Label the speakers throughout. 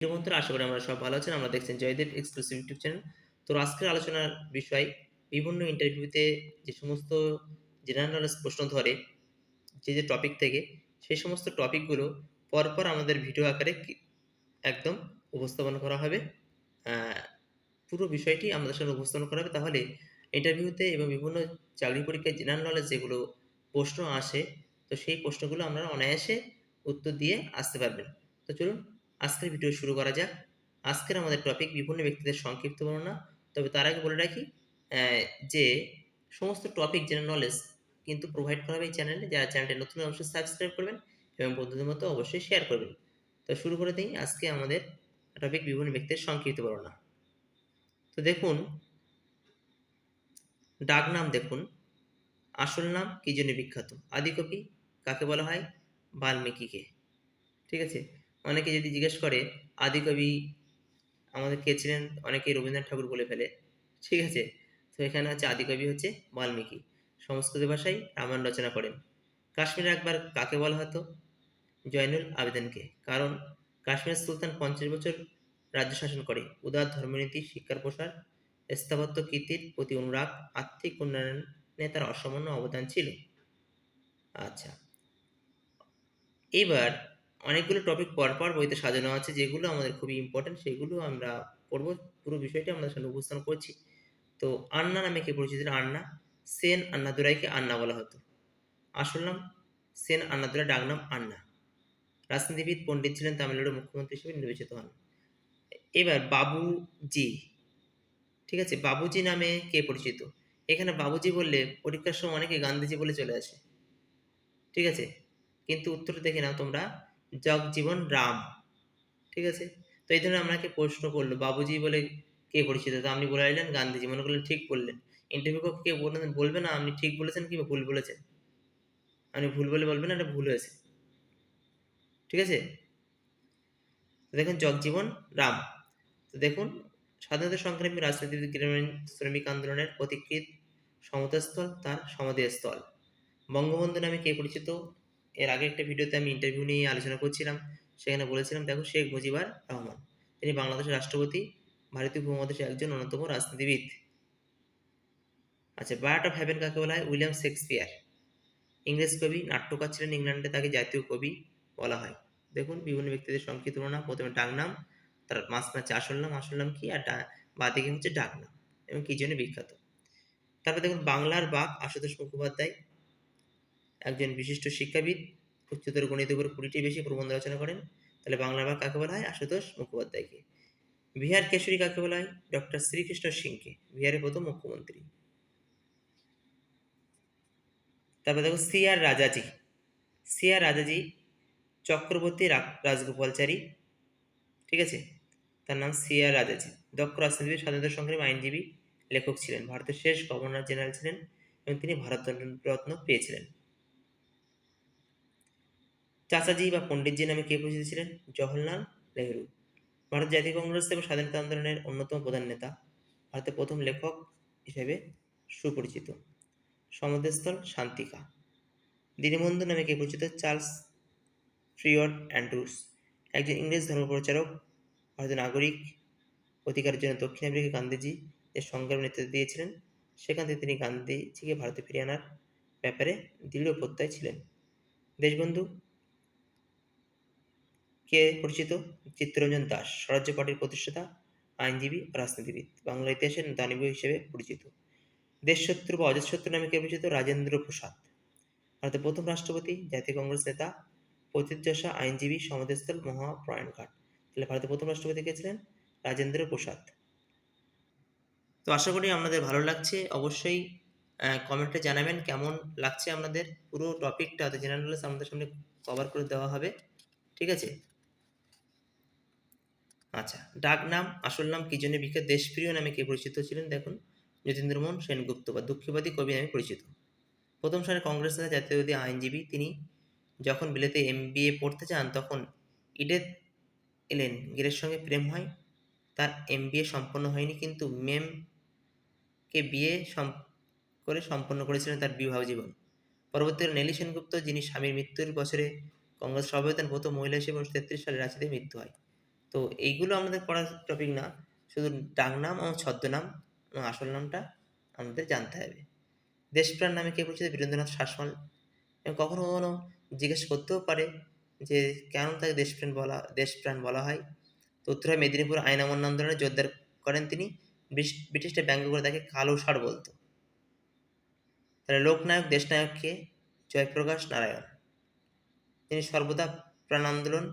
Speaker 1: প্রিয় বন্ধুরা আশা করি আমরা সব ভালো আছেন, আমরা দেখছেন জয়দেব এক্সক্লুসিভ ইউটিউব চ্যানেল। তো আজকের আলোচনার বিষয়, বিভিন্ন ইন্টারভিউতে যে সমস্ত জেনারেল নলেজ প্রশ্ন ধরে, যে যে টপিক থেকে, সেই সমস্ত টপিকগুলো পরপর আমাদের ভিডিও আকারে একদম উপস্থাপন করা হবে। পুরো বিষয়টি আমাদের সামনে উপস্থাপন করা হবে। তাহলে ইন্টারভিউতে এবং বিভিন্ন চাকরি পরীক্ষায় জেনারেল নলেজ যেগুলো প্রশ্ন আসে, তো সেই প্রশ্নগুলো আমরা অনায়াসে উত্তর দিয়ে আসতে পারবেন। তো চলুন আজকের ভিডিও শুরু করা যাক। আজকের আমাদের টপিক বিভিন্ন ব্যক্তিদের সংক্ষিপ্ত বর্ণনা। তবে তার আগে বলে রাখি যে সমস্ত টপিক জেনারেল নলেজ কিন্তু প্রোভাইড করা হবে এই চ্যানেলে যারা চ্যানেলটি নতুন অবশ্যই সাবস্ক্রাইব করবেন এবং বন্ধুদের মতো অবশ্যই শেয়ার করবেন। তো শুরু করে দিই আজকে আমাদের টপিক বিভিন্ন ব্যক্তির সংক্ষিপ্ত বর্ণনা। তো দেখুন, ডাক নাম দেখুন, আসল নাম কি জন্য বিখ্যাত? আদিকবি কাকে বলা হয়? বাল্মীকিকে। ঠিক আছে? অনেকে যদি জিজ্ঞেস করে আদিকবি আমাদের কে ছিলেন? অনেকেই রবীন্দ্রনাথ ঠাকুর বলে ফেলে। ঠিক আছে? তো এখানে হচ্ছে আদিকবি হচ্ছে বাল্মীকি। সংস্কৃত ভাষায় রামায়ণ রচনা করেন। কাশ্মীরে একবার কাকে বলা হতো? জয়নুল আবেদিনকে। কারণ কাশ্মীর সুলতান পঞ্চাশ বছর রাজ্য শাসন করে। উদার ধর্মনীতি, শিক্ষার প্রসার, স্থাপত্য কীর্তির প্রতি অনুরাগ আর্থিক উন্নয়নে তার অসামান্য অবদান ছিল। আচ্ছা। এবার অনেকগুলো টপিক পরপর বইতে সাজানো আছে, যেগুলো আমাদের খুবই ইম্পর্টেন্ট সেগুলো আমরা পড়ব। পুরো বিষয়টি আমাদের সামনে উপস্থাপন করছি। তো আন্না নামে কে পরিচিত আন্না। সেন আন্নাদুরাইকে আন্না বলা হতো। আসল নাম? সেন আন্নাদুরাই, ডাক নাম আন্না। রাজনীতিবিদ, পণ্ডিত ছিলেন তামিলনাড়ু মুখ্যমন্ত্রী হিসেবে নির্বাচিত হন। এবার বাবুজি। ঠিক আছে, বাবুজি নামে কে পরিচিত? এখানে বাবুজি বললে পরীক্ষার সময় অনেকে গান্ধীজি বলে চলে আসে। ঠিক আছে, কিন্তু উত্তরটা দেখে নাও তোমরা। জগজীবন রাম। ঠিক আছে? তো এই ধরনের আপনাকে প্রশ্ন করল, বাবুজি বলে কে পরিচিত? তো আপনি বলে আইলেন গান্ধীজি। মনে করলেন, ঠিক বললেন। ইন্টারভিউ কে বলবেন বলবে না, আপনি ঠিক বলেছেন কিংবা ভুল বলেছেন? আপনি ভুল বলে বলবেন, এটা ভুল হয়েছে। ঠিক আছে? দেখুন জগজীবন রাম। তো দেখুন, স্বাধীনতা সংগ্রামী রাজনীতিবিদ গ্রামীণ শ্রমিক আন্দোলনের প্রতিকৃত সমতাস্থল, তার সমাধিস্থল। বঙ্গবন্ধু নামে কে পরিচিত? এর আগে একটা ভিডিওতে আমি ইন্টারভিউ নিয়ে আলোচনা করছিলাম, সেখানে বলেছিলাম, দেখো শেখ মুজিবুর রহমান, তিনি বাংলাদেশের রাষ্ট্রপতি, ভারতীয় উপমহাদেশের একজন অন্যতম রাজনীতিবিদ। আচ্ছা বার্ট অফ হ্যাভেন কাকে বলা হয়? William Shakespeare. ইংরেজ কবি, নাট্যকার ছিলেন ইংল্যান্ডে, তাকে জাতীয় কবি বলা হয়। দেখুন, বিভিন্ন ব্যক্তিদের সংক্ষিপ্ত নাম প্রথমে ডাক নাম, তার মাঝখানে আসল নাম আসল নাম কি, আর বাঁদিকে হচ্ছে ডাক নাম, এবং কি জন্য বিখ্যাত। তারপর দেখুন, বাংলার বাঘ আশুতোষ মুখোপাধ্যায় একজন বিশিষ্ট শিক্ষাবিদ উচ্চতর গণিত উপর কুড়িটি বেশি প্রবন্ধ রচনা করেন, তাহলে বাংলা ভাগ কাকে বলা হয়? আশুতোষ মুখোপাধ্যায়কে। বিহার কেশরী কাকে বলা হয়? ডক্টর শ্রীকৃষ্ণ সিংকে, বিহারের প্রথম মুখ্যমন্ত্রী। তারপর দেখো C R Rajaji. C R Rajaji Chakravarti Rajagopalachari, ঠিক আছে? তার নাম সি আর রাজাজি। দক্ষ রাজনীতিবিদ, স্বাধীনতা সংগ্রামী আইনজীবী, লেখক ছিলেন। ভারতের শেষ গভর্নর জেনারেল ছিলেন এবং তিনি ভারত রত্ন পেয়েছিলেন। চাচাজি বা পণ্ডিতজি নামে কে পরিচিত ছিলেন? জওহরলাল নেহরু। ভারত জাতীয় কংগ্রেস এবং স্বাধীনতা আন্দোলনের অন্যতম প্রধান নেতা। ভারতের প্রথম লেখক হিসেবে সুপরিচিত। সমাধিস্থল শান্তিকা। দীনবন্ধু নামে কে পরিচিত? Charles Freer Andrews. একজন ইংরেজ ধর্মপ্রচারক ভারতের নাগরিক, অধিকারের জন্য দক্ষিণ আফ্রিকা গান্ধীজি যে সংগ্রাম নেতৃত্ব দিয়েছিলেন। সেখান থেকে তিনি গান্ধীজিকে ভারতে ফিরিয়ে আনার ব্যাপারে দৃঢ় প্রত্যয় ছিলেন। দেশবন্ধু কে পরিচিত? চিত্তরঞ্জন দাস, স্বরাজ্য পার্টির প্রতিষ্ঠাতা, আইনজীবী, রাজনীতিবিদ, বাংলা ইতিহাসের দানবীয় হিসেবে পরিচিত। দেশশত্রু বা অজাতশত্রু নামে কে পরিচিত? রাজেন্দ্র প্রসাদ। ভারতের প্রথম রাষ্ট্রপতি, জাতীয় কংগ্রেস নেতা প্রতিযশা আইনজীবী সমাধিস্থল মহাপ্রয়াণ ঘাট। তাহলে ভারতের প্রথম রাষ্ট্রপতি কে ছিলেন? রাজেন্দ্র প্রসাদ। তো আশা করি আপনাদের ভালো লাগছে। অবশ্যই কমেন্টে জানাবেন কেমন লাগছে আপনাদের। পুরো টপিকটা জেনারেল আমাদের সামনে কভার করে দেওয়া হবে। ঠিক আছে? আচ্ছা ডাক নাম, আসল নাম কি জন্য বিখ্যাত দেশপ্রিয় নামে কে পরিচিত ছিলেন? দেখুন যতীন্দ্রমোহন সেনগুপ্ত বা দুঃখীবাদী কবি নামে পরিচিত। প্রথম সারে কংগ্রেস নেতা জাতীয়বাদী আইনজীবী, তিনি যখন বিলেতে এম পড়তে চান, তখন ইডেথ এলেন। গিরের সঙ্গে প্রেম হয়, তার এম সম্পন্ন হয়নি, কিন্তু মেমকে বিয়ে করে সম্পন্ন করেছিলেন তার বিবাহ জীবন। পরবর্তীকালে নেলি সেনগুপ্ত, যিনি স্বামীর মৃত্যুর বছরে কংগ্রেস সভাপতি প্রথম মহিলা হিসেবে উনিশশো তেত্রিশ সালে রাঁচিতে মৃত্যু হয়। তো এইগুলো আমাদের পড়ার টপিক না। শুধু ডাকনাম এবং ছদ্মনাম এবং আসল নামটা আমাদের জানতে হবে। দেশপ্রাণ নামে কে পরিচিত? বীরেন্দ্রনাথ শাসমল এবং কখনো কখনো জিজ্ঞেস করতেও পারে যে, কেন তাকে দেশপ্রাণ বলা দেশপ্রাণ বলা হয়? তো উত্তর হয়, মেদিনীপুর আইন অমান্য আন্দোলনে জোরদার করেন তিনি। ব্রিটিশ- ব্রিটিশরা ব্যঙ্গ করে তাকে কালো ষাঁড় বলতো। তাহলে লোকনায়ক দেশনায়ককে জয়প্রকাশ নারায়ণ। তিনি সর্বদা প্রাণ আন্দোলন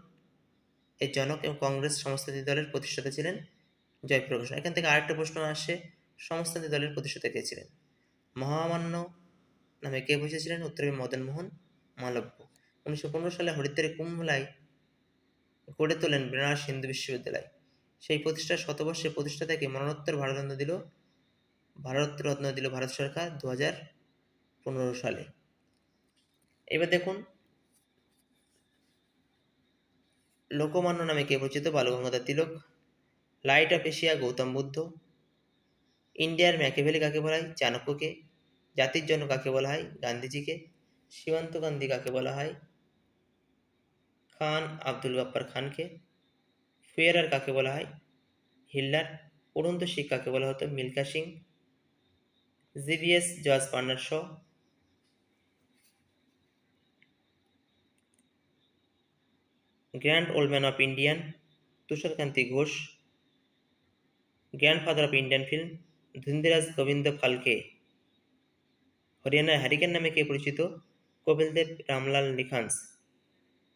Speaker 1: এর জনক এবং কংগ্রেস সমাজতান্ত্রী দলের প্রতিষ্ঠাতা ছিলেন জয়প্রকাশ এখান থেকে আরেকটা প্রশ্ন আসে সমাজতান্ত্রী দলের প্রতিষ্ঠাতা কে ছিলেন? মহামান্য নামে কে বসেছিলেন? উত্তরে মদন মোহন মালব্য। উনিশশো পনেরো সালে হরিদ্বারে কুম্ভলায় গড়ে তোলেন বেনারস হিন্দু বিশ্ববিদ্যালয়। সেই প্রতিষ্ঠার শতবর্ষে প্রতিষ্ঠাতাকে মরণোত্তর ভারতরত্ন দিল ভারতরত্ন দিল ভারত সরকার দু হাজার পনেরো সালে। এবার দেখুন লোকমান্য নামে কে পরিচিত? Balgangadhar Tilak light of Asia Gautam Buddha ইন্ডিয়ার ম্যাকেভেলি কাকে বলা হয়? চাণক্যকে, জাতির জন্য কাকে বলা হয়? গান্ধীজিকে সীমান্ত গান্ধী কাকে বলা হয়? খান আব্দুল গাপ্পার খানকে ফুয়েরার কাকে বলা হয়? হিল্লার উড়ন্ত শিখ কাকে বলা হতো? Milkha Singh জিভিএস George Bernard Shaw grand old of Indian Tusharkanti Ghosh grandfather of Indian film Dhundiraj Govind Phalke হরিয়ানার হ্যারিকেন নামে কে পরিচিত? কপিলদেব রামলাল নিখান্স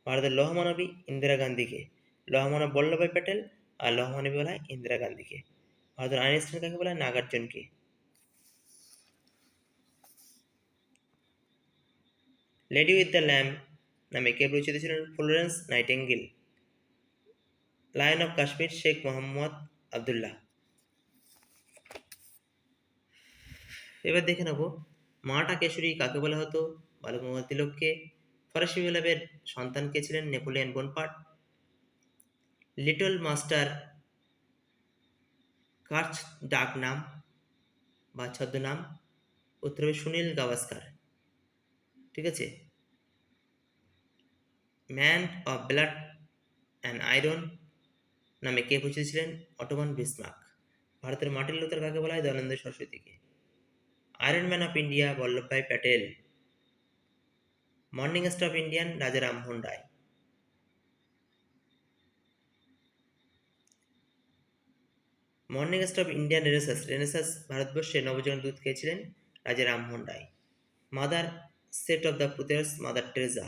Speaker 1: ভারতের লৌহমানবী ইন্দিরা গান্ধীকে লৌহমানব বল্লভভাই প্যাটেল আর লৌহমানবী বলা হয় ইন্দিরা গান্ধীকে ভারতের আইনস্টাইন কাকে বলা হয়? নাগার্জুনকে লেডি উইথ দ্য ল্যাম্প নামে কে পরিচিত ছিলেন Florence Nightingale lion of Kashmir Sheikh Mohammad Abdullah এবার দেখে নেব মাটা কেশরী কাকে বলা হতো? বালগঙ্গাধর তিলককে। ফরাসি বিপ্লবের সন্তান কে ছিলেন নেপোলিয়ন বোনপাট লিটল মাস্টার কার্চ ডাক নাম বা ছদ্মনাম। উত্তর সুনীল গাভাস্কার। ঠিক আছে? Man of blood and iron নামে কে পরিচিত ছিলেন অটোমান বিসমার্ক। ভারতের মাটির লোতার কাকে বলা হয়? Dayanand সরস্বতীকে। Iron man of India Vallabhbhai Patel. Morning star of Indian Raja Rammohan Roy. Morning star of Indian renaissance. Renaissance ভারতবর্ষে নবজীবন দূত খেয়েছিলেন Raja Rammohan Roy. Mother saint of the gutters Mother Teresa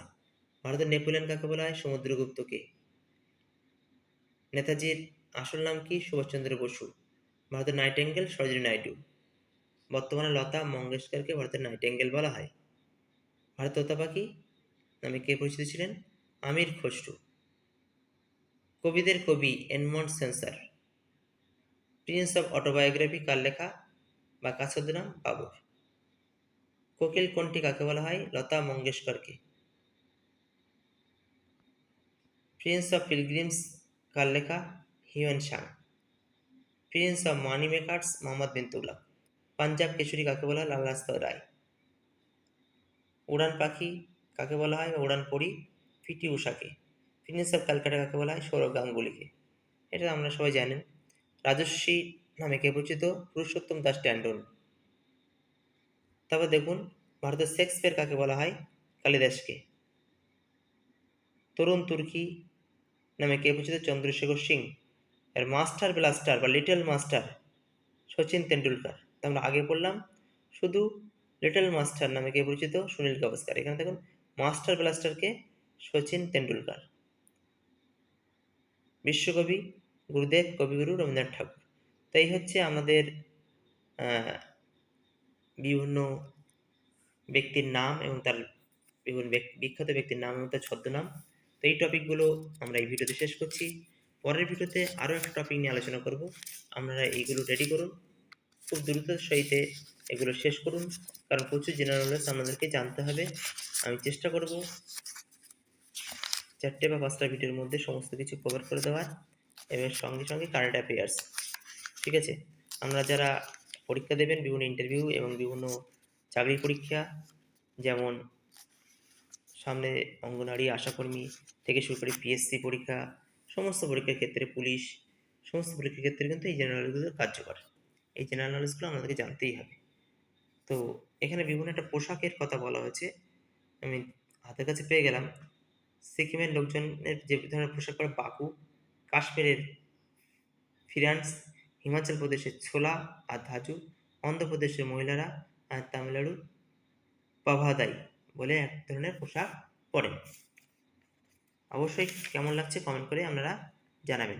Speaker 1: ভারতের নেপোলিয়ন কাকে বলা হয়? সমুদ্রগুপ্তকে। নেতাজির আসল নাম কি? সুভাষচন্দ্র বসু। ভারতের নাইট নাইটেঙ্গেল সরোজিনী নাইডু। বর্তমানে লতা মঙ্গেশকরকে ভারতের নাইট নাইটেঙ্গেল বলা হয়। ভারত তোতা পাখি? নামে কে পরিচিত ছিলেন? আমির খসরু। কবিদের কবি Edmund Spenser. Prince of autobiography কার লেখা বা কাছাদ নাম বাবর। কোকিল কোনটি কাকে বলা হয়? লতা মঙ্গেশকরকে। প্রিন্স অফ পিলগ্রিমস কার লেখা Hiuen Tsang prince of money makers Mohammad bin Punjab Kesari কাকে বলা? হয় লালাস্ত রায়। উড়ান পাখি কাকে বলা হয়? উড়ান পরি পিটি উষাকে প্রিন্স অফ ক্যালকাটা কাকে বলা হয়? সৌরভ গাঙ্গুলিকে। এটা আমরা সবাই জানেন রাজস্বী নামে কে পরিচিত? পুরুষোত্তম দাস ট্যান্ডন। তারপর দেখুন, ভারতের শেক্সপিয়ার কাকে বলা হয়? কালিদাসকে। তরুণ তুর্কি নামে কে পরিচিত চন্দ্রশেখর সিং। এর মাস্টার ব্লাস্টার বা লিটল মাস্টার সচিন তেন্ডুলকার। আমরা আগে বললাম শুধু লিটল মাস্টার নামে কে পরিচিত? সুনীল গাভাস্কার। এখানে দেখুন মাস্টার ব্লাস্টারকে সচিন তেন্ডুলকার। বিশ্বকবি গুরুদেব কবিগুরু রবীন্দ্রনাথ ঠাকুর। তো এই হচ্ছে আমাদের বিভিন্ন ব্যক্তির নাম এবং তার বিভিন্ন বিখ্যাত ব্যক্তির নাম এবং তার ছদ্মনাম। তো এই টপিকগুলো আমরা এই ভিডিওতে শেষ করছি। পরের ভিডিওতে আরও একটা টপিক নিয়ে আলোচনা করব। আপনারা এইগুলো রেডি করুন। খুব দ্রুত সহিতে এগুলো শেষ করুন। কারণ প্রচুর জেনারেল নলেজ আমাদেরকে জানতে হবে। আমি চেষ্টা করব চারটে বা পাঁচটা ভিডিওর মধ্যে সমস্ত কিছু কভার করে দেওয়ার এবং সঙ্গে সঙ্গে কারেন্ট অ্যাফেয়ার্স ঠিক আছে? আমরা যারা পরীক্ষা দেবেন, বিভিন্ন ইন্টারভিউ এবং বিভিন্ন চাকরি পরীক্ষা, যেমন সামনে অঙ্গনারী আশাকর্মী থেকে শুরু করে পিএসসি পরীক্ষা, সমস্ত পরীক্ষার ক্ষেত্রে পুলিশ, সমস্ত পরীক্ষার ক্ষেত্রে কিন্তু এই জেনারেল নলেজগুলো কার্যকর। এই জেনারেল নলেজগুলো আমাদেরকে জানতেই হবে। তো এখানে বিভিন্ন একটা পোশাকের কথা বলা হয়েছে। আমি হাতের কাছে পেয়ে গেলাম। সিকিমের লোকজনের যে ধরনের পোশাক পরে বাকু, কাশ্মীরের ফিরান্স, হিমাচল প্রদেশের ছোলা আর ধাজু অন্ধ্রপ্রদেশের মহিলারা আর তামিলনাড়ু, পাভাদাই। বলে এক ধরনের পোশাক পরে অবশ্যই কেমন লাগছে কমেন্ট করে আপনারা জানাবেন।